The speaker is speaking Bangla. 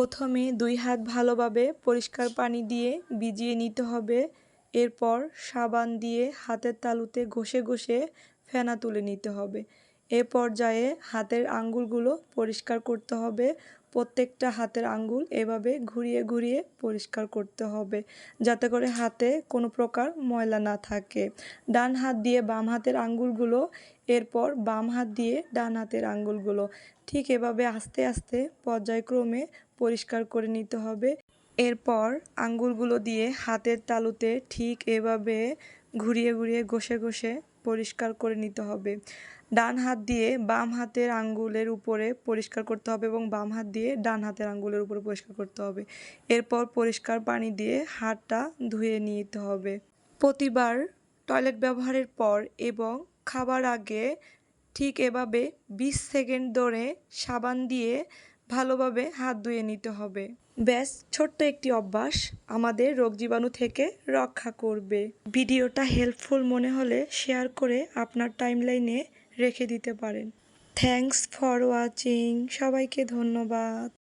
প্রথমে দুই হাত ভালোভাবে পরিষ্কার পানি দিয়ে ভিজিয়ে নিতে হবে। এরপর সাবান দিয়ে হাতের তালুতে ঘষে ঘষে ফেনা তুলে নিতে হবে। এ পর্যায়ে হাতের আঙ্গুলগুলো পরিষ্কার করতে হবে। প্রত্যেকটা হাতের আঙ্গুল এভাবে ঘুরিয়ে ঘুরিয়ে পরিষ্কার করতে হবে, যাতে করে হাতে কোনো প্রকার ময়লা না থাকে। ডান হাত দিয়ে বাম হাতের আঙ্গুলগুলো, এরপর বাম হাত দিয়ে ডান হাতের আঙ্গুলগুলো। ঠিক এভাবে আস্তে আস্তে পর্যায়ক্রমে পরিষ্কার করে নিতে হবে। এরপর আঙ্গুলগুলো দিয়ে হাতের তালুতে ঠিক এভাবে ঘুরিয়ে ঘুরিয়ে ঘষে ঘষে পরিষ্কার করে নিতে হবে। ডান হাত দিয়ে বাম হাতের আঙ্গুলের উপরে পরিষ্কার করতে হবে এবং বাম হাত দিয়ে ডান হাতের আঙ্গুলের উপরে পরিষ্কার করতে হবে। এরপর পরিষ্কার পানি দিয়ে হাতটা ধুয়ে নিতে হবে। প্রতিবার টয়লেট ব্যবহারের পর এবং খাবার আগে ঠিক এভাবে বিশ সেকেন্ড ধরে সাবান দিয়ে ভালোভাবে হাত ধুয়ে নিতে হবে। ব্যাস, ছোট্ট একটি অভ্যাস আমাদের রোগ জীবাণু থেকে রক্ষা করবে। ভিডিওটা হেল্পফুল মনে হলে শেয়ার করে আপনার টাইমলাইনে রেখে দিতে পারেন। থ্যাংকস ফর ওয়াচিং সবাইকে ধন্যবাদ।